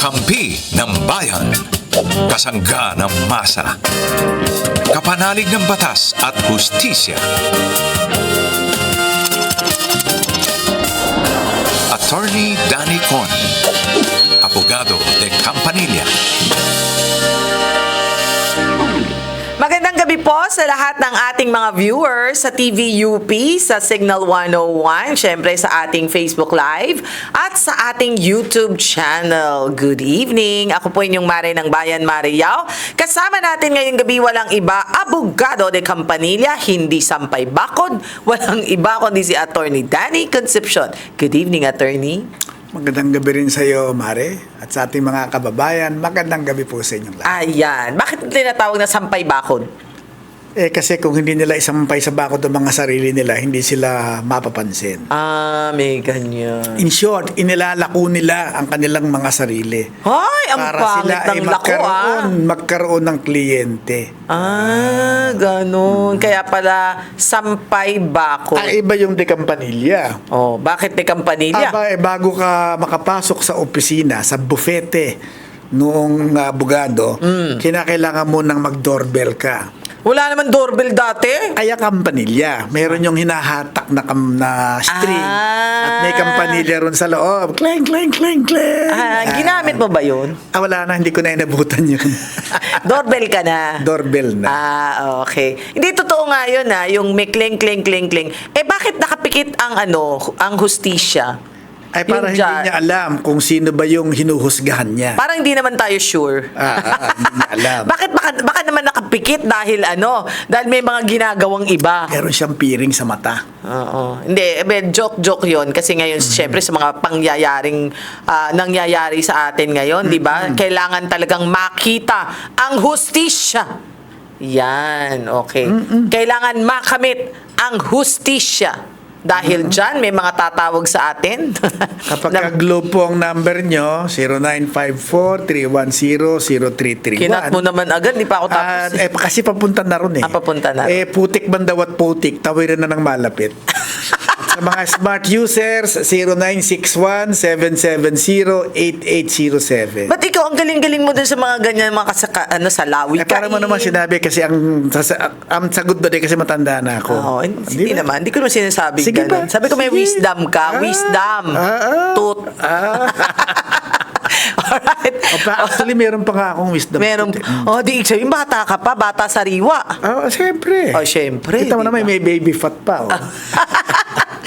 Kakampi ng bayan. Kasangga ng masa. Kapanalig ng batas at hustisya. Attorney Danny Con. Abogado de Campanilla. Po sa lahat ng ating mga viewers sa TVUP, sa Signal 101, syempre sa ating Facebook Live at sa ating YouTube channel. Good evening! Ako po inyong Mare ng Bayan, Mare Yao. Kasama natin ngayong gabi walang iba, Abogado de Campanilla, hindi sampay bakod, walang iba kundi si Attorney Danny Concepcion. Good evening, Attorney. Magandang gabi rin sa iyo, Mare. At sa ating mga kababayan, magandang gabi po sa inyong lahat. Ayan. Bakit tinatawag na sampay bakod? Eh kasi kung hindi nila isampay sa bakod ang mga sarili nila, hindi sila mapapansin. Ah, may ganyan. In short, inilalako nila ang kanilang mga sarili. Ay, ang para pangit sila ay ng lako ah. magkaroon, magkaroon ng kliyente. Ah, ganun. Kaya pala, sampay bako. Ang iba yung de Campanilla. Oh, bakit may kampanilya? Aba, eh, bago ka makapasok sa opisina, sa bufete noong uh, abogado, Mm. kinakailangan mo nang mag-doorbell ka. Wala naman doorbell dati. Kaya kampanilya. Meron yung hinahatak na, kam, na string. Ah. At may kampanilya ron sa loob. Clang, clang, clang, clang. Ah, ginamit mo ba yun? Ah, wala na. Hindi ko na inabutan yun. doorbell ka na. Doorbell na. Ah, okay. Hindi totoo nga yun ah, yung may kling kling kling kling. Eh bakit nakapikit ang ano, ang hustisya? Ay, para hindi jar. niya alam kung sino ba yung hinuhusgahan niya. Parang hindi naman tayo sure. Ah, ah, ah, hindi niya alam. bakit baka, baka naman nakapikit dahil ano? Dahil may mga ginagawang iba. Meron siyang piring sa mata. Oo. Hindi, eh, joke-joke yon kasi ngayon, Mm-hmm. syempre, sa mga pangyayaring ah, nangyayari sa atin ngayon, di ba? Mm-hmm. Kailangan talagang makita ang hustisya. Yan, okay. Kailangan makamit ang hustisya. Dahil dyan, may mga tatawag sa atin. Kapag Na- Globe po ang number nyo, 0954-310-0331. Kinat mo naman agad, di pa ako Ah, tapos. eh, kasi papunta na ron eh. Ah, papunta na. Eh, putik bandaw at putik, tawiran na ng malapit. Sa mga smart users, 0961-770-8807. Ba't ikaw, ang galing-galing mo dun sa mga ganyan, mga kasaka, ano, sa lawi Eh, para mo naman sinabi kasi ang, sa- ang sagot ba din kasi matanda na ako. Oo, hindi, hindi ba? naman. Hindi ko naman sinasabi Sige ganun. ba? Sabi ko may Sige. wisdom ka. Ah, wisdom. ah, ah. Tooth. Ah. Alright. O, pa- actually, meron pa nga akong wisdom. Meron. eh. Oh, di sabihin, bata ka pa. Bata sariwa. Ah, siyempre. Oh, syempre, Kita mo naman, may baby fat pa. Oh.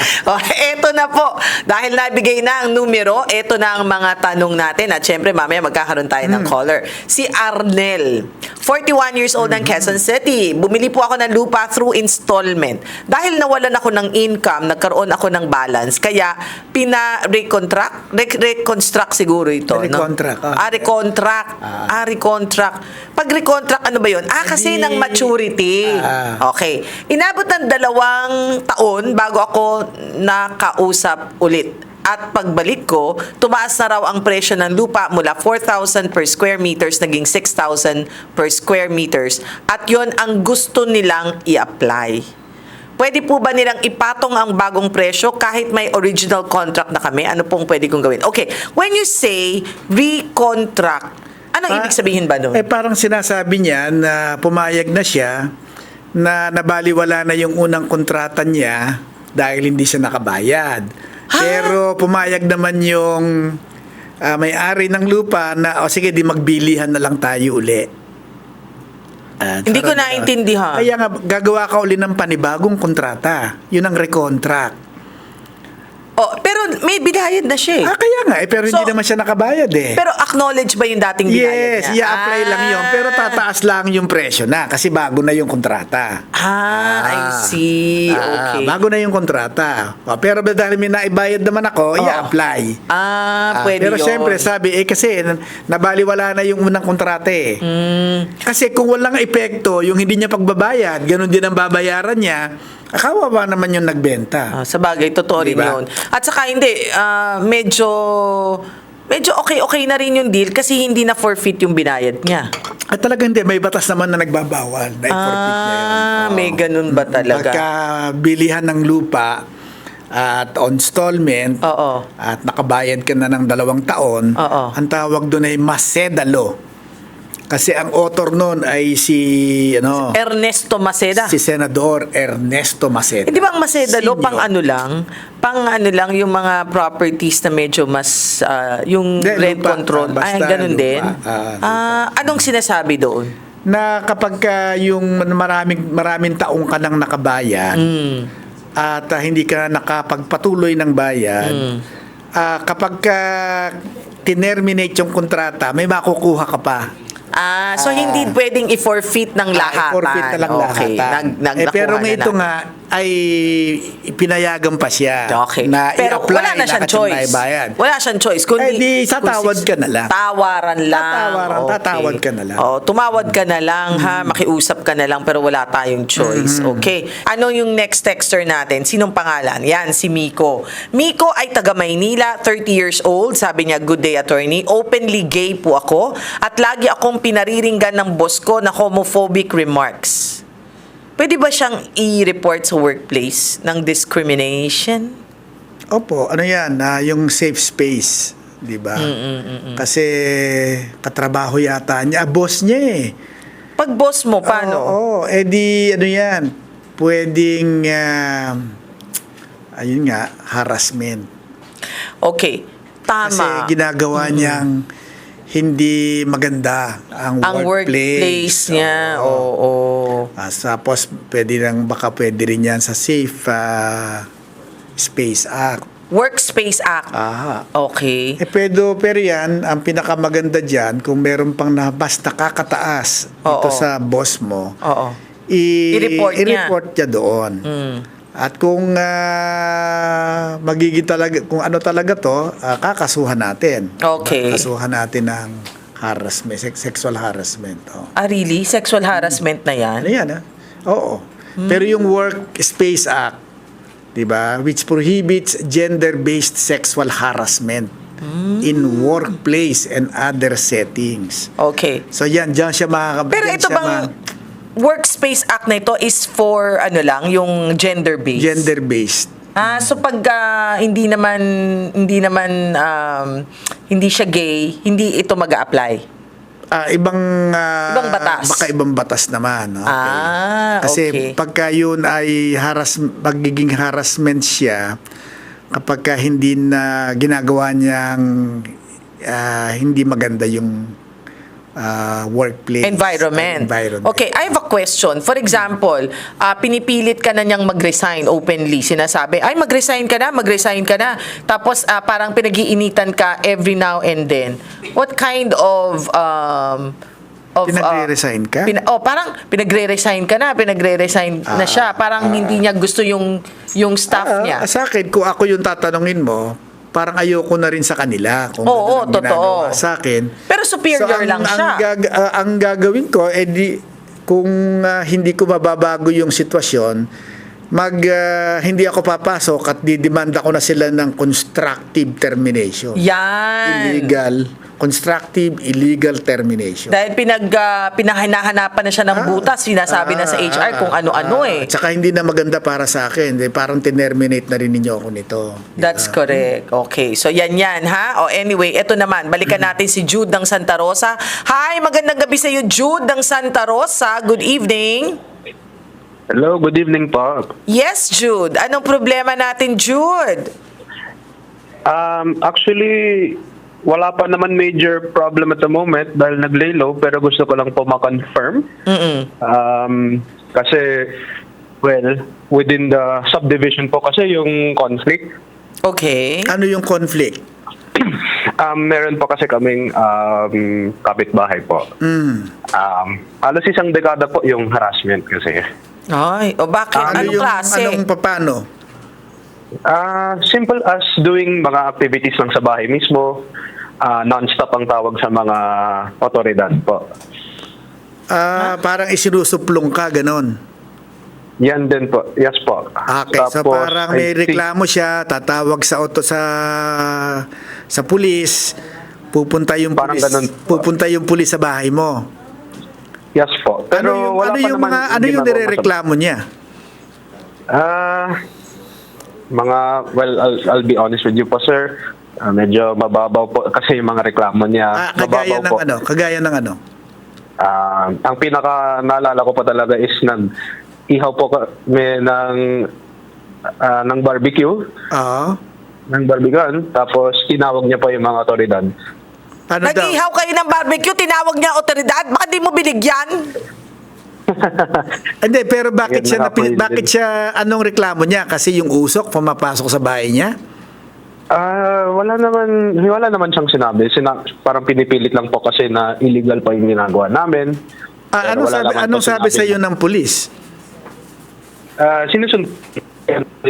oh, eto na po. Dahil nabigay na ang numero, eto na ang mga tanong natin. At syempre, mamaya magkakaroon tayo Hmm. ng caller. Si Arnel, 41 years old Hmm. ng Quezon City. Bumili po ako ng lupa through installment. Dahil nawalan ako ng income, nagkaroon ako ng balance. Kaya, pina-recontract? Re- reconstruct siguro ito. Recontract, No? ah. Ah, recontract. Ah, recontract. Pag recontract, ano ba yun? Ah, kasi Hindi- ng maturity. Ah. Okay. Inabot ng dalawang taon bago ako nakausap ulit. At pagbalik ko, tumaas na raw ang presyo ng lupa mula 4,000 per square meters naging 6,000 per square meters. At yon ang gusto nilang i-apply. Pwede po ba nilang ipatong ang bagong presyo kahit may original contract na kami? Ano pong pwede kong gawin? Okay, when you say recontract, anong Ah, ibig sabihin ba nun? Eh parang sinasabi niya na pumayag na siya na nabaliwala na yung unang kontrata niya dahil hindi siya nakabayad. Ha? Pero pumayag naman yung ah, may-ari ng lupa na o sige di magbilihan na lang tayo uli. Ah, Hindi ko naintindihan. Kaya nga gagawa ka uli ng panibagong kontrata. Yun ang recontract. Oh, pero may binayad na siya eh. Ah, kaya nga eh, pero hindi So, naman siya nakabayad eh. Pero acknowledge ba yung dating binayad Yes, niya? i-apply lang yun. Pero Ah. tataas lang yung presyo na kasi bago na yung kontrata. Ah, I Ah. see. Ah, Okay. bago na yung kontrata. O, pero dahil may naibayad naman ako, Oo. i-apply. Ah, Ah, pwede pero yun. siyempre, sabi, eh kasi nabaliwala na yung unang kontrata eh. Hmm. Kasi kung walang epekto, yung hindi niya pagbabayad, ganun din ang babayaran niya, akawa ba naman yung nagbenta? Ah, sa bagay, totoo rin Diba? yun. At saka hindi, ah, medyo medyo okay-okay na rin yung deal kasi hindi na forfeit yung binayad niya. At talaga hindi, may batas naman na nagbabawal na i-forfeit niya yun. Ah, may ganun ba talaga? Pagka bilihan ng lupa, at on installment Oo. at nakabayad ka na ng dalawang taon, Oo. ang tawag doon ay masedalo. Kasi ang author noon ay si ano Ernesto Maceda. si Senador Ernesto Maceda. Eh, di ba ang Macedalo, Senior. pang ano lang, pang ano lang yung mga properties na medyo mas, ah, yung Hindi, rent lupa. control. Basta Ay, ganun lupa. din. Lupa. Ah, anong sinasabi doon? na kapag ka yung maraming maraming taong ka nang nakabayad Hmm. at ah, hindi ka nakapagpatuloy ng bayad, Hmm. ah, kapag ka tinerminate yung kontrata, may makukuha ka pa. Ah, so hindi pwedeng i-forfeit ng Ah, lahatan. i-forfeit na lang okay. lahatan. Nag, nag, eh, pero nakuha nga na ito nga ay pinayagan pa siya Okay. na Pero i-apply wala na siyang choice. naibayad. Wala siyang choice. Kundi, Eh, di, tatawad ka na lang. Tawaran lang. Tatawaran, tatawad ka na lang. Oh, tumawad ka na lang, ha? Makiusap ka na lang, pero wala tayong choice. Mm-hmm. Okay. Ano yung next texter natin? Sinong pangalan? Yan, si Miko. Miko ay taga Maynila, 30 years old. Sabi niya, good day, attorney. Openly gay po ako at lagi akong pinariringgan ng boss ko na homophobic remarks. Pwede ba siyang i-report sa workplace ng discrimination? Opo, ano yan, na yung safe space, di ba? Mm, Kasi katrabaho yata niya, ah, boss niya eh. Pag boss mo, paano? Oo, oo. eh di, ano yan, pwedeng, ah, ayun nga, harassment. Okay. Tama. Kasi ginagawa niyang hindi maganda ang, ang workplace, niya. Oo. Oo. Ah, tapos pwede lang baka pwede rin yan sa Safe ah, Space Act. Workspace Act. Aha. Okay. Eh pero, pero yan, ang pinakamaganda dyan, kung meron pang na basta kakataas dito Oo. sa boss mo, Oo. i- I-report niya. i-report niya doon. Mm. At kung ah, magiging talaga, kung ano talaga to, ah, kakasuhan natin. Okay. Kakasuhan natin ng harassment, sex- sexual harassment. Oh. Ah, really? Sexual harassment na yan? Ano yan, ah? Oo. Pero yung Workspace Act, di ba, which prohibits gender-based sexual harassment in workplace and other settings. Okay. So yan, diyan siya makaka Pero ito bang ma- Workspace Act na ito is for ano lang, yung gender-based? gender-based. Ah, so pag ah, hindi naman hindi naman um, hindi siya gay, hindi ito mag-a-apply. Ah, ibang ah, Ibang batas. Baka ibang batas naman. Okay. Ah, Kasi okay. pagka yun ay haras, magiging harassment siya, kapag ka hindi na ginagawa niyang ah, hindi maganda yung ah, workplace. environment. environment. Okay, I have a question. For example, ah, pinipilit ka na niyang mag-resign openly. Sinasabi, ay mag-resign ka na, mag-resign ka na. Tapos ah, parang pinag-iinitan ka every now and then. What kind of um of ah, Pinagre-resign ka? pina- oh, parang pinagre-resign ka na, pinagre-resign na siya. Parang hindi niya gusto yung yung staff Ah, niya. Sa akin, kung ako yung tatanungin mo, parang ayoko na rin sa kanila. Kung Oo, ano totoo. sa akin. Pero superior ang, lang siya. Ang, gag- ah, ang gagawin ko, eh di, kung ah, hindi ko mababago yung sitwasyon, mag ah, hindi ako papasok at didemanda ko na sila ng constructive termination. Yan. Illegal, constructive illegal termination. Dahil pinag uh, pinahinahanapan na siya ng butas, sinasabi na sa Ah, HR kung ano-ano ah, eh. Tsaka hindi na maganda para sa akin. Eh, parang tinerminate na rin ninyo ako nito. That's ba? correct. Okay. So yan yan ha. O anyway, eto naman, balikan natin si Jude ng Santa Rosa. Hi, magandang gabi sa iyo Jude ng Santa Rosa. Good evening. Hello, good evening po. Yes, Jude. Anong problema natin, Jude? Um, actually, wala pa naman major problem at the moment dahil nag-lay low pero gusto ko lang po ma-confirm. Um, kasi, well, within the subdivision po kasi yung conflict. Okay. Ano yung conflict? Um, meron po kasi kaming um, kapitbahay po. Mm. Um, halos isang dekada po yung harassment kasi. Ay, o bakit? Ano Anong yung, klase? Anong paano? Ah, simple as doing mga activities lang sa bahay mismo. Ah, non-stop ang tawag sa mga otoridad po. Ah, parang isinusuplong ka, ganon. Yan din po. Yes po. Okay, so Tapos, parang I may think- reklamo siya, tatawag sa auto sa sa pulis, pupunta yung Parang pulis, ganun. pupunta yung pulis sa bahay mo. Yes po. Pero ano yung wala ano pa yung naman mga ano yung ginagawa nirereklamo niya? Ah, mga, well, I'll, I'll be honest with you po, sir. Ah, medyo mababaw po kasi yung mga reklamo niya. Ah, kagaya mababaw ng po. ano? Kagaya ng ano? Ah, ang pinaka naalala ko pa talaga is nag ihaw po kami ng ah, ng barbecue, Oo. ng barbecue, tapos tinawag niya po yung mga otoridad. Ano daw? Nag-ihaw kayo ng barbecue, tinawag niya ang otoridad, baka di mo binigyan? Hindi, pero bakit Yan siya, napi- bakit siya, anong reklamo niya? Kasi yung usok pumapasok sa bahay niya? Ah, wala naman wala naman siyang sinabi. Sina, parang pinipilit lang po kasi na illegal pa yung ginagawa namin. Ah, wala sabi, anong sabi sinabi. sa iyo ng pulis? Ah, sinusun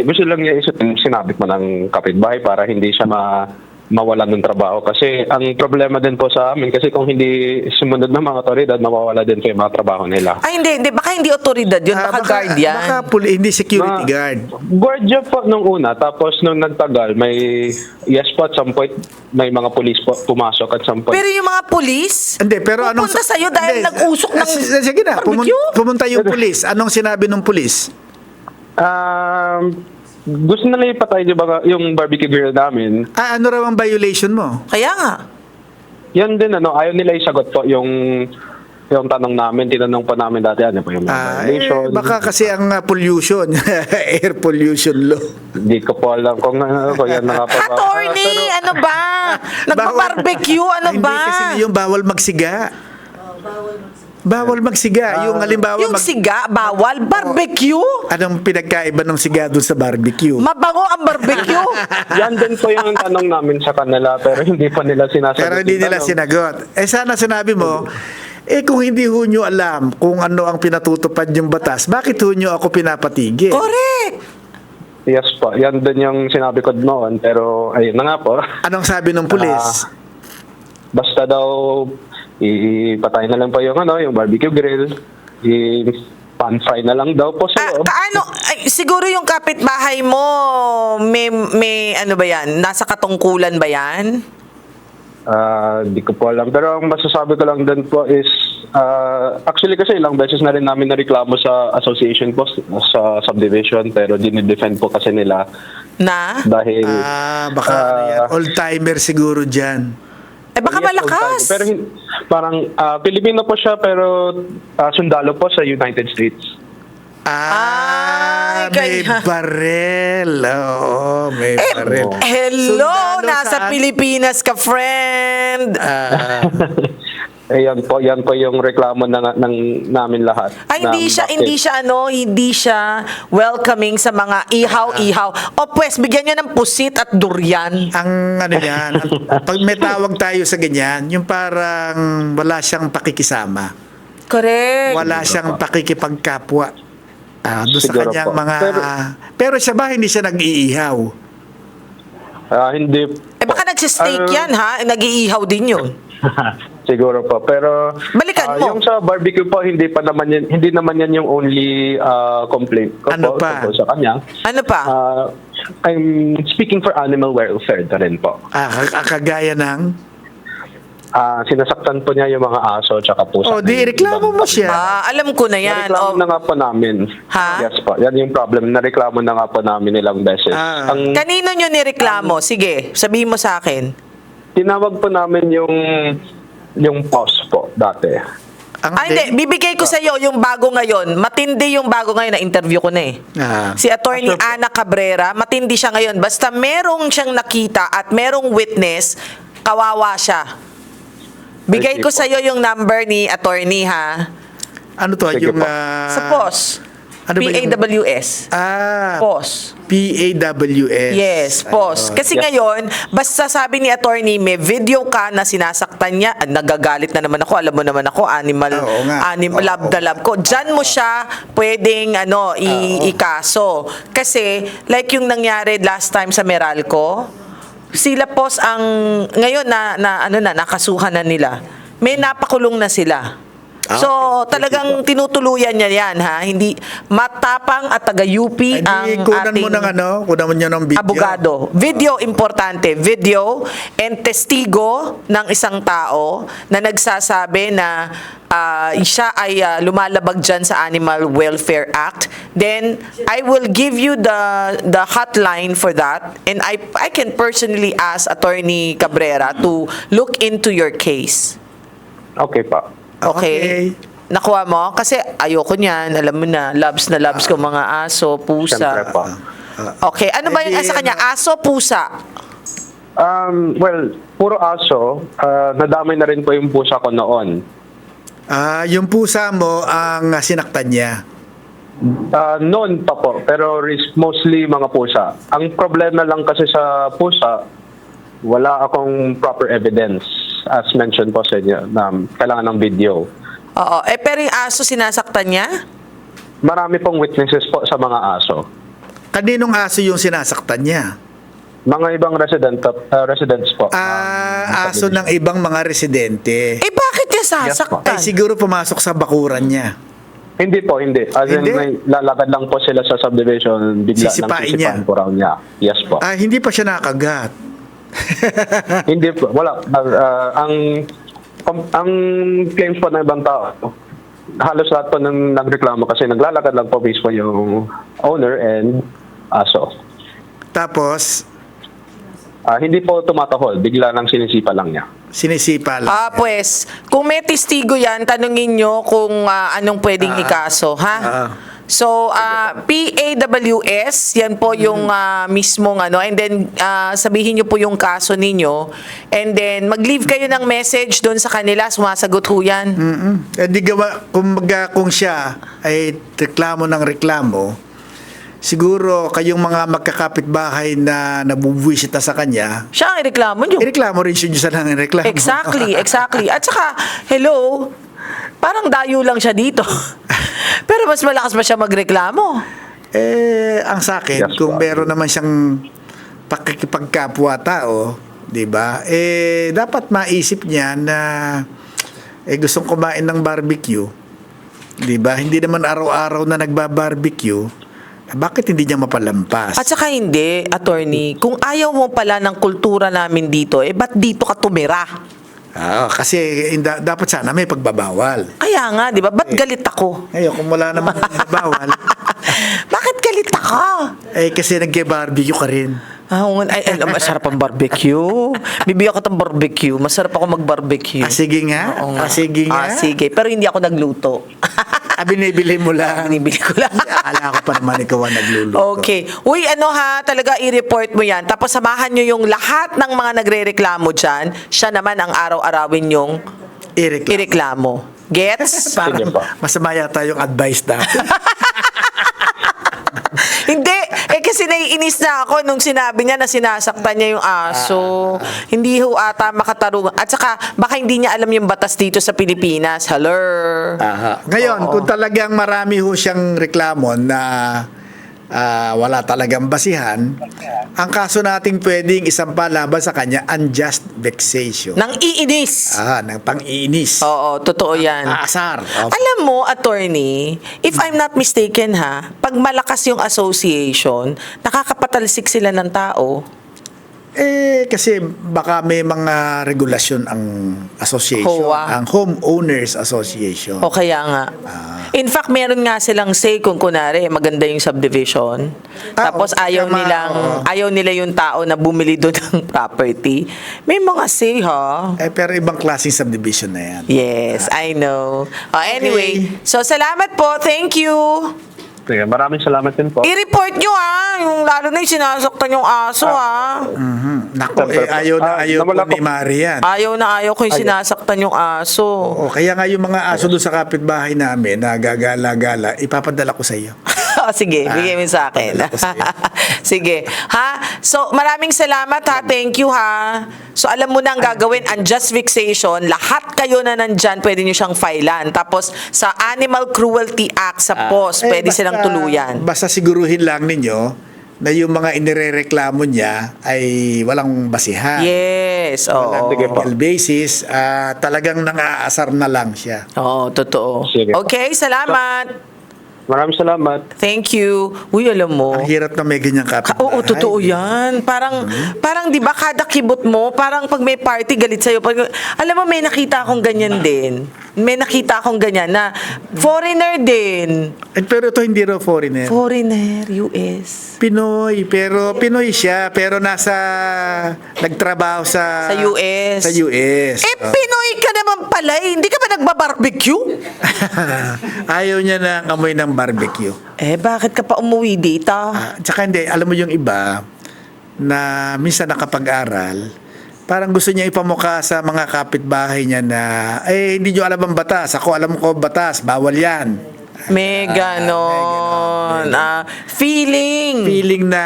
gusto lang niya isip sinabit mo ng kapitbahay para hindi siya ma mawalan ng trabaho kasi ang problema din po sa amin kasi kung hindi sumunod ng mga otoridad mawawala din po yung mga trabaho nila. Ay, hindi, hindi. Baka hindi otoridad yun, Ah, baka, guard yan. Baka puli, hindi security Mga- guard. Guard job po nung una, tapos nung nagtagal, may, yes po at some point, may mga police po pumasok at some point. Pero yung mga pulis, Hindi, pero anong... pupunta sa'yo dahil Hindi, nag-usok ng s- Sige na, pumun- barbecue? pumunta yung pulis. Anong sinabi ng pulis? Um, gusto na lang ipatay yung, mga- yung barbecue grill namin. Ah, ano raw ang violation mo? Kaya nga. Yan din, ano, ayaw nila isagot po yung yung tanong namin, tinanong pa namin dati, ano po yung Ah, eh, violation. baka kasi ang ah, pollution, air pollution law. Hindi ko po alam kung ano, kung yan na nga po. ba. Attorney, ano ba? Nagpa-barbecue, ano Hindi ba? kasi yung bawal magsiga. Bawal magsiga. yung halimbawa, Yung mag- siga, bawal. Barbecue? anong pinagkaiba ng siga doon sa barbecue? Mabango ang barbecue. yan din po yung tanong namin sa kanila, pero hindi pa nila sinasagot. Pero hindi yung nila tanong. sinagot. Eh sana sinabi mo, eh kung hindi ho nyo alam kung ano ang pinatutupad yung batas, bakit ho nyo ako pinapatigil? Correct. Yes po, yan din yung sinabi ko noon, pero ayun na nga po. Anong sabi ng pulis? Ah, basta daw, ipatay na lang po yung, ano, yung barbecue grill, i-pan fry na lang daw po sa Ah, loob. kaano, ay, siguro yung kapitbahay mo, may, may ano ba yan? Nasa katungkulan ba yan? Ah, di ko po alam. Pero ang masasabi ko lang din po is, ah, actually kasi ilang beses na rin namin nareklamo sa association po, sa subdivision, pero dinidefend po kasi nila Na? dahil... Ah, baka ano ah, yan, old-timer siguro dyan. Eh baka yes, malakas. Pero hin- parang ah, Pilipino po siya pero ah, sundalo po sa United States. Ah, Ay, may kaya- barel. Oo, may Eh, barel. hello, Sundalo nasa saan? Pilipinas ka, friend. Ah, Ayan po, yan po yung reklamo ng, ng namin lahat. Ay, hindi ng siya, bakit. hindi siya, ano, hindi siya welcoming sa mga ihaw-ihaw. O pues, bigyan nyo ng pusit at durian. ang ano yan, ang- pag may tawag tayo sa ganyan, yung parang wala siyang pakikisama. Correct. Wala siyang pakikipagkapwa. Ah, doon sa Siguro kanyang po. mga... Pero- Pero, siya ba hindi siya nag-iihaw? Ah, hindi Eh baka nagsistake Ah, yan, ha? Nag-iihaw din yun. Siguro po. Pero Balikan ah, mo. yung sa barbecue po, hindi pa naman yan, hindi naman yan yung only ah, complaint ko Ano po, pa? tungkol sa kanya. Ano pa? Ah, I'm speaking for animal welfare na rin po. Ah, kag- kagaya ng... Ah, sinasaktan po niya yung mga aso tsaka pusa. Oh, di reklamo mo siya. Ah, alam ko na yan. Nareklamo Oh, na nga po namin. Ha? Yes po. Yan yung problem. Nareklamo na nga po namin ilang beses. Ah. Ang kanino nyo nireklamo? Sige, sabihin mo sa akin. tinawag po namin yung yung pause po dati. Ang Ay, hindi. Bibigay ko sa iyo yung bago ngayon. Matindi yung bago ngayon. Na-interview ko na eh. Ah. Si Attorney Ana Cabrera, matindi siya ngayon. Basta merong siyang nakita at merong witness, kawawa siya. Bigay Sige ko po. sa iyo yung number ni Attorney ha. Ano to? Sige yung... po. ah, Sa POS. Ano ba yung- PAWS. Ah, POS. P-A-W-S. Yes, pause. Ayun. Kasi Yes. ngayon, basta sabi ni attorney, may video ka na sinasaktan niya, ah, nagagalit na naman ako, alam mo naman ako, animal, Oo nga. animal, Oo. love the love ko. Diyan mo siya pwedeng ano, i- ikaso. Kasi, like yung nangyari last time sa Meralco, sila pos ang, ngayon na, na ano na, nakasuhan na nila. May napakulong na sila. Ah, so, okay. talagang tinutuluyan niya yan, ha? Hindi matapang at taga-UP ang Hindi, kunan ating mo ng ano, kunan mo nyo ng video. abogado. Video importante. Video and testigo ng isang tao na nagsasabi na ah, siya ay ah, lumalabag dyan sa Animal Welfare Act. Then, I will give you the the hotline for that and I I can personally ask Attorney Cabrera to look into your case. Okay pa. Okay? Nakuha mo? Kasi ayoko niyan. Alam mo na, loves na loves ko mga aso, pusa. Siyempre po. Okay, ano ba yung Eh, di, sa kanya? Aso, pusa? Um, well, puro aso. ah, nadamay na rin po yung pusa ko noon. Ah, yung pusa mo ang ah, sinaktan niya. Ah, noon pa po, pero ris- mostly mga pusa. Ang problema lang kasi sa pusa, wala akong proper evidence as mentioned po sa inyo na kailangan ng video. Oo. Eh, pero yung aso sinasaktan niya? Marami pong witnesses po sa mga aso. Kaninong aso yung sinasaktan niya? Mga ibang resident ah, residents po. Ah, Um, aso ng ibang mga residente. Eh, bakit niya Ay, sasaktan? siguro pumasok sa bakuran niya. Hindi po, hindi. As in, Hindi? may lalakad lang po sila sa subdivision, bigla Sisipain lang sisipain niya. po raw niya. Yes po. Ah, hindi pa siya nakagat. Hindi po, wala. Ah, ah, ang ang claims po ng ibang tao, halos lahat po ng nagreklamo kasi naglalakad lang po mismo yung owner and aso. Tapos, Ah, hindi po tumatahol, bigla lang sinisipa lang niya. sinisipa lang. Ah, pues, kung may testigo yan, tanungin nyo kung ah, anong pwedeng ikaso, ha? Ah. So, ah, PAWS, yan po yung ah, mismong ano, and then ah, sabihin nyo po yung kaso ninyo, and then mag-leave kayo ng message doon sa kanila, sumasagot ho yan. Mm-mm. Eh, di gawa, kung, maga, kung siya ay reklamo ng reklamo, siguro kayong mga magkakapitbahay na nabubuwisita sa kanya, Siya ang reklamo nyo. ireklamo rin siya sa nang reklamo. Exactly, exactly. At saka, hello, parang dayo lang siya dito. Pero mas malakas ba siya magreklamo? Eh, ang sa akin, Yes, kung meron naman siyang pakikipagkapwa tao, di ba? Eh, dapat maisip niya na eh, gustong kumain ng barbecue. Di ba? Hindi naman araw-araw na nagbabarbecue. Eh, bakit hindi niya mapalampas? At saka hindi, attorney, kung ayaw mo pala ng kultura namin dito, eh ba't dito ka tumira? Ah, kasi eh, da- dapat sana may pagbabawal. Kaya nga, di ba? Ba't galit ako? Ngayon, kung wala namang bawal, Bakit galit ako? eh kasi nag-barbecue ka rin. Ah, nga. ay, ay, masarap ang barbecue. Bibigyan ko ng barbecue. Masarap ako mag-barbecue. Ah, sige nga. Oo nga. Ah, sige nga. Ah, sige. Pero hindi ako nagluto. Ah, binibili mo lang. Binibili ko lang. Ala ko pa naman ikaw ang nagluluto. Okay. Uy, ano ha, talaga i-report mo yan. Tapos samahan nyo yung lahat ng mga nagre-reklamo dyan. Siya naman ang araw-arawin yung Ireklamo. ireklamo. Gets? Parang masama yata yung advice natin. Hindi. Eh kasi naiinis na ako nung sinabi niya na sinasaktan niya yung aso. Hindi ho ata makatarungan. At saka, baka hindi niya alam yung batas dito sa Pilipinas. Hello. Ngayon, Oo. kung talagang marami ho siyang reklamo na ah, wala talagang basihan, ang kaso nating pwedeng isampa laban sa kanya, unjust vexation. Nang iinis. Ah, ng pang-iinis. Oo, totoo yan. Aasar. Oh, Alam mo, attorney, if I'm not mistaken ha, pag malakas yung association, nakakapatalsik sila ng tao. Eh, kasi baka may mga regulasyon ang association, HOA. ang Homeowners Association. O kaya nga. Ah. In fact, meron nga silang say kung kunari maganda yung subdivision. Ah, Tapos oo. ayaw Tama, nilang oo. ayaw nila yung tao na bumili doon ng property. May mga say ha. Eh, pero ibang klaseng subdivision na yan. Yes, I know. Oh, anyway, so salamat po. Thank you. Sige, maraming salamat din po. I-report nyo ah, yung lalo na yung sinasaktan yung aso ah. Mhm. Nako, eh, ayaw na Ah, ayaw nawala po ni po. Mari yan. Ayaw na ayaw ko yung sinasaktan yung aso. Oo, kaya nga yung mga aso doon sa kapitbahay namin na gagala-gala, ipapadala ko sa iyo. Oh, sige, bigay mo sa akin. sige. Ha? So, maraming salamat ha. Thank you ha. So, alam mo na ang gagawin, unjust fixation. Lahat kayo na nandyan, pwede nyo siyang filean. Tapos, sa Animal Cruelty Act sa POS, pwede Eh, basta- silang tuluyan. Basta siguruhin lang ninyo na yung mga inirereklamo niya ay walang basihan. Yes, oo. Po. Legal basis, ah, talagang nangaasar na lang siya. Oo, totoo. Sige. Okay, salamat. Maraming salamat. Thank you. Uy, alam mo. Ang hirap na may ganyang Ka- kapitbahay. Oo, totoo yan. Parang, parang di ba kada kibot mo, parang pag may party, galit sa'yo. Pag, alam mo, may nakita akong ganyan din. May nakita akong ganyan na foreigner din. Eh, pero ito hindi raw foreigner. Foreigner, US. Pinoy, pero Pinoy siya, pero nasa nagtrabaho sa Sa US. Sa US. Eh, Oh. Pinoy ka naman pala eh. Hindi ka ba nagbabarbecue? Ayaw niya ng amoy ng barbecue. Eh, bakit ka pa umuwi dito? Ah, tsaka hindi, alam mo yung iba na minsan nakapag-aral, parang gusto niya ipamukha sa mga kapitbahay niya na, eh, hindi niyo alam ang batas. Ako alam ko batas, bawal yan. May ganon. Ah, feeling. Feeling na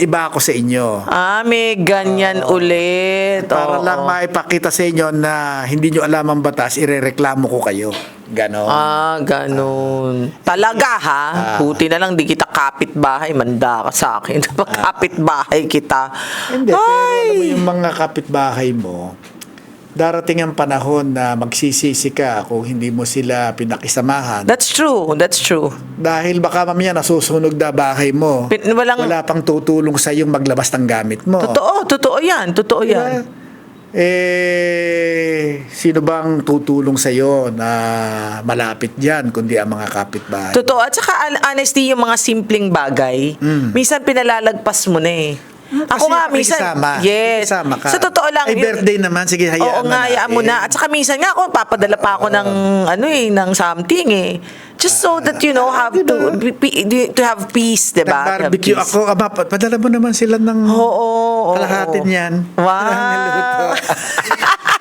iba ako sa inyo. Ah, may ganyan ulit. Para Oo. lang maipakita sa inyo na hindi nyo alam ang batas, irereklamo ko kayo. Ganon. Ah, ganun. Talaga ha? Ah. Buti na lang di kita kapitbahay. Manda ka sa akin. Pag kapitbahay kita. Hindi, pero alam mo yung mga kapitbahay mo, darating ang panahon na magsisisi ka kung hindi mo sila pinakisamahan. That's true. That's true. Dahil baka mamaya nasusunog na bahay mo. Pin- walang- Wala pang tutulong sa yung maglabas ng gamit mo. Totoo. Totoo yan. Totoo Diba? Eh, sino bang tutulong sa iyo na malapit diyan kundi ang mga kapitbahay? Totoo. At saka honesty, yung mga simpleng bagay, minsan pinalalagpas mo na eh. Ako Kasi nga, minsan, pakikisama. yes. Pakikisama ka. Sa totoo lang. Ay, yun- birthday naman. Sige, hayaan Oo mo nga, hayaan mo na. At saka minsan nga ako, papadala pa ako ng, ano eh, ng something eh. Just so that, you know, have to, be- to have peace, diba? To have Nag-barbecue peace. ako. Pa- padala mo naman sila ng Oo, oo, kalahatin oo. yan. Wow.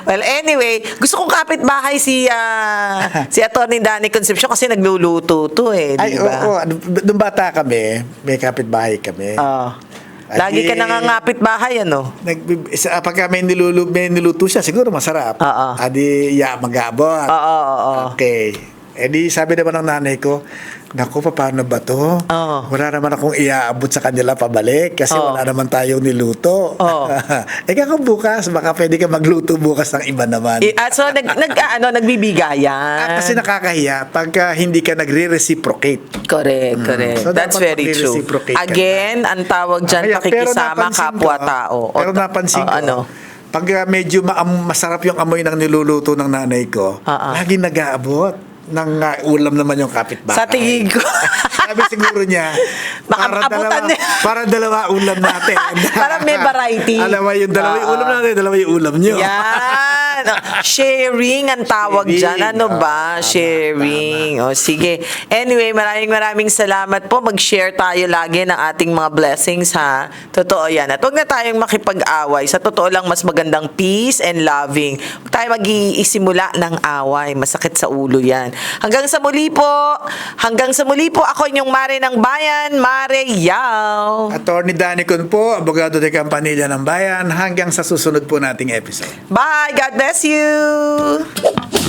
Well, anyway, gusto kong kapitbahay si ah, si Atty. Danny Concepcion kasi nagluluto to eh, Ay, di oo. ba? Nung bata kami, may kapitbahay kami. Ah. Ay, Lagi ka nangangapit bahay, ano? Nag, sa, pagka may, nilulu, may niluto siya, siguro masarap. Oo. Adi, ya, mag-abot. Oo, oo, oo. Okay. Eh di sabi naman ng nanay ko, Naku, paano ba to? Oo. Wala naman akong iaabot sa kanila pabalik kasi Oo. wala naman tayong niluto. Oo. eh kung bukas, baka pwede ka magluto bukas ng iba naman. I- ah, so, nag, nag, ah, ano, nagbibigayan. Ah, kasi nakakahiya pagka hindi ka nagre-reciprocate. Correct, correct. So, That's dapat very true. mag-reciprocate ka Again, ang tawag dyan, Kaya, pakikisama napansin kapwa-tao. Ko, pero O, napansin o, ko, ano? pag uh, medyo ma- masarap yung amoy ng niluluto ng nanay ko, Ah, ah. lagi nag-aabot ng uh, ulam naman yung kapitbahay. Sa tingin ko. Sabi siguro niya, Baka para dalawa, niya. para dalawa ulam natin. Parang may variety. Alam mo, yung dalawa yung Ah, ulam ah. natin, dalawa yung ulam nyo. Yan. Sharing ang tawag Sharing. dyan. Ano Oo, ba? tama, Sharing. O sige. Anyway, maraming maraming salamat po. Mag-share tayo lagi ng ating mga blessings ha. Totoo yan. At huwag na tayong makipag-away. Sa totoo lang, mas magandang peace and loving. Huwag tayo mag-iisimula ng away. Masakit sa ulo yan. Hanggang sa muli po. Hanggang sa muli po. Ako inyong Mare ng Bayan, Mare Yao. Attorney Danny Kun po, abogado de Campanilla ng Bayan, hanggang sa susunod po nating episode. Bye. God bless you.